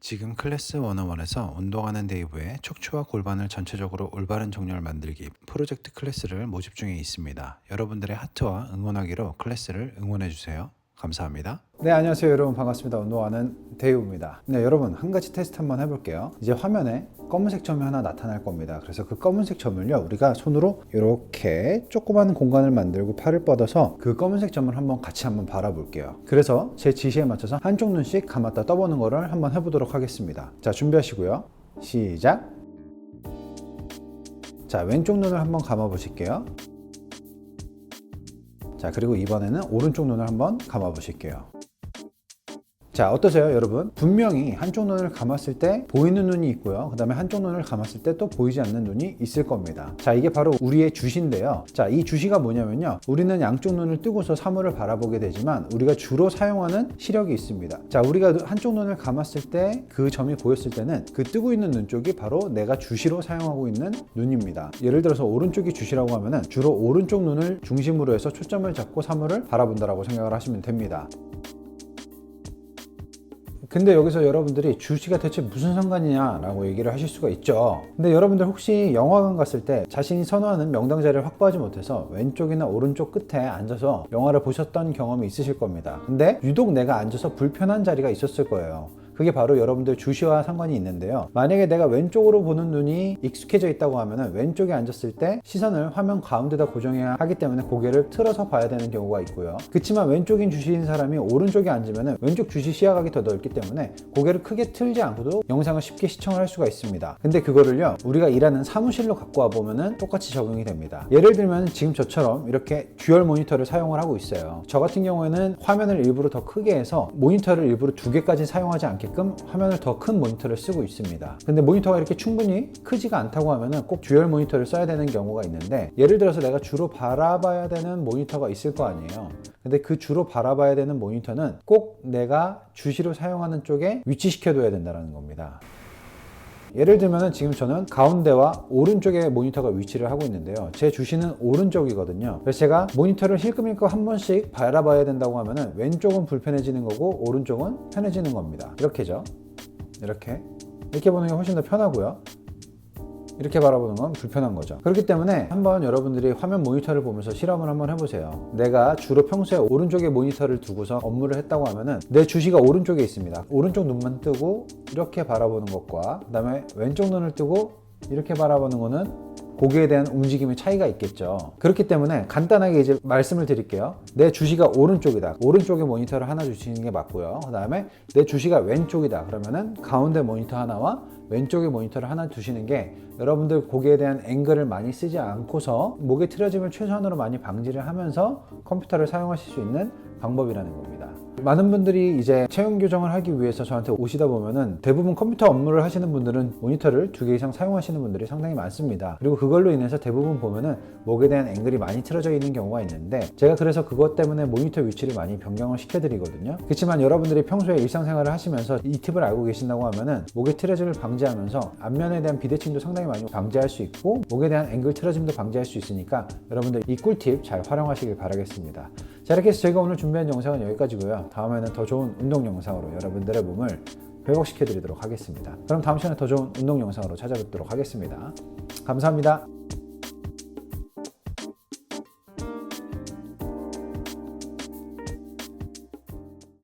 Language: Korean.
지금 클래스 101에서 운동하는 데이브의 척추와 골반을 전체적으로 올바른 정렬 만들기 프로젝트 클래스를 모집 중에 있습니다. 여러분들의 하트와 응원하기로 클래스를 응원해 주세요. 감사합니다. 네, 안녕하세요. 여러분 반갑습니다. 운동하는 데이브입니다. 네, 여러분 한 가지 테스트 한번 해볼게요. 이제 화면에 검은색 점이 하나 나타날 겁니다. 그래서 그 검은색 점을요, 우리가 손으로 이렇게 조그마한 공간을 만들고 팔을 뻗어서 그 검은색 점을 한번 같이 한번 바라볼게요. 그래서 제 지시에 맞춰서 한쪽 눈씩 감았다 떠보는 거를 한번 해보도록 하겠습니다. 자, 준비하시고요. 시작. 자, 왼쪽 눈을 한번 감아 보실게요. 자, 그리고 이번에는 오른쪽 눈을 한번 감아 보실게요. 자, 어떠세요, 여러분? 분명히 한쪽 눈을 감았을 때 보이는 눈이 있고요. 그 다음에 한쪽 눈을 감았을 때 또 보이지 않는 눈이 있을 겁니다. 자, 이게 바로 우리의 주시인데요. 자, 이 주시가 뭐냐면요. 우리는 양쪽 눈을 뜨고서 사물을 바라보게 되지만 우리가 주로 사용하는 시력이 있습니다. 자, 우리가 한쪽 눈을 감았을 때 그 점이 보였을 때는 그 뜨고 있는 눈 쪽이 바로 내가 주시로 사용하고 있는 눈입니다. 예를 들어서 오른쪽이 주시라고 하면은 주로 오른쪽 눈을 중심으로 해서 초점을 잡고 사물을 바라본다라고 생각을 하시면 됩니다. 근데 여기서 여러분들이 주시가 대체 무슨 상관이냐라고 얘기를 하실 수가 있죠. 근데 여러분들 혹시 영화관 갔을 때 자신이 선호하는 명당 자리를 확보하지 못해서 왼쪽이나 오른쪽 끝에 앉아서 영화를 보셨던 경험이 있으실 겁니다. 근데 유독 내가 앉아서 불편한 자리가 있었을 거예요. 그게 바로 여러분들 주시와 상관이 있는데요. 만약에 내가 왼쪽으로 보는 눈이 익숙해져 있다고 하면 왼쪽에 앉았을 때 시선을 화면 가운데다 고정해야 하기 때문에 고개를 틀어서 봐야 되는 경우가 있고요. 그렇지만 왼쪽인 주시인 사람이 오른쪽에 앉으면 왼쪽 주시 시야각이 더 넓기 때문에 고개를 크게 틀지 않고도 영상을 쉽게 시청을 할 수가 있습니다. 근데 그거를요, 우리가 일하는 사무실로 갖고 와 보면은 똑같이 적용이 됩니다. 예를 들면 지금 저처럼 이렇게 듀얼 모니터를 사용을 하고 있어요. 저 같은 경우에는 화면을 일부러 더 크게 해서 모니터를 일부러 두 개까지 사용하지 않게 끔 화면을 더 큰 모니터를 쓰고 있습니다. 근데 모니터가 이렇게 충분히 크지가 않다고 하면은 꼭 듀얼 모니터를 써야 되는 경우가 있는데 예를 들어서 내가 주로 바라봐야 되는 모니터가 있을 거 아니에요. 근데 그 주로 바라봐야 되는 모니터는 꼭 내가 주시로 사용하는 쪽에 위치시켜둬야 된다는 겁니다. 예를 들면 지금 저는 가운데와 오른쪽에 모니터가 위치를 하고 있는데요. 제 주시는 오른쪽이거든요. 그래서 제가 모니터를 힐끔힐끔 한 번씩 바라봐야 된다고 하면은 왼쪽은 불편해지는 거고 오른쪽은 편해지는 겁니다. 이렇게죠. 이렇게. 이렇게 보는 게 훨씬 더 편하고요. 이렇게 바라보는 건 불편한 거죠. 그렇기 때문에 한번 여러분들이 화면 모니터를 보면서 실험을 한번 해보세요. 내가 주로 평소에 오른쪽에 모니터를 두고서 업무를 했다고 하면은 내 주시가 오른쪽에 있습니다. 오른쪽 눈만 뜨고 이렇게 바라보는 것과 그 다음에 왼쪽 눈을 뜨고 이렇게 바라보는 거는 고개에 대한 움직임의 차이가 있겠죠. 그렇기 때문에 간단하게 이제 말씀을 드릴게요. 내 주시가 오른쪽이다. 오른쪽에 모니터를 하나 주시는 게 맞고요. 그 다음에 내 주시가 왼쪽이다. 그러면은 가운데 모니터 하나와 왼쪽에 모니터를 하나 두시는 게 여러분들 고개에 대한 앵글을 많이 쓰지 않고서 목의 틀어짐을 최소한으로 많이 방지를 하면서 컴퓨터를 사용하실 수 있는 방법이라는 겁니다. 많은 분들이 이제 체형 교정을 하기 위해서 저한테 오시다 보면은 대부분 컴퓨터 업무를 하시는 분들은 모니터를 두 개 이상 사용하시는 분들이 상당히 많습니다. 그리고 그걸로 인해서 대부분 보면은 목에 대한 앵글이 많이 틀어져 있는 경우가 있는데 제가 그래서 그것 때문에 모니터 위치를 많이 변경을 시켜드리거든요. 그렇지만 여러분들이 평소에 일상생활을 하시면서 이 팁을 알고 계신다고 하면은 목의 틀어짐을 방지하면서 안면에 대한 비대칭도 상당히 많이 방지할 수 있고 목에 대한 앵글 틀어짐도 방지할 수 있으니까 여러분들 이 꿀팁 잘 활용하시길 바라겠습니다. 자 이렇게 해서 저희가 오늘 준비한 영상은 여기까지고요. 다음에는 더 좋은 운동 영상으로 여러분들의 몸을 회복시켜 드리도록 하겠습니다. 그럼 다음 시간에 더 좋은 운동 영상으로 찾아뵙도록 하겠습니다. 감사합니다.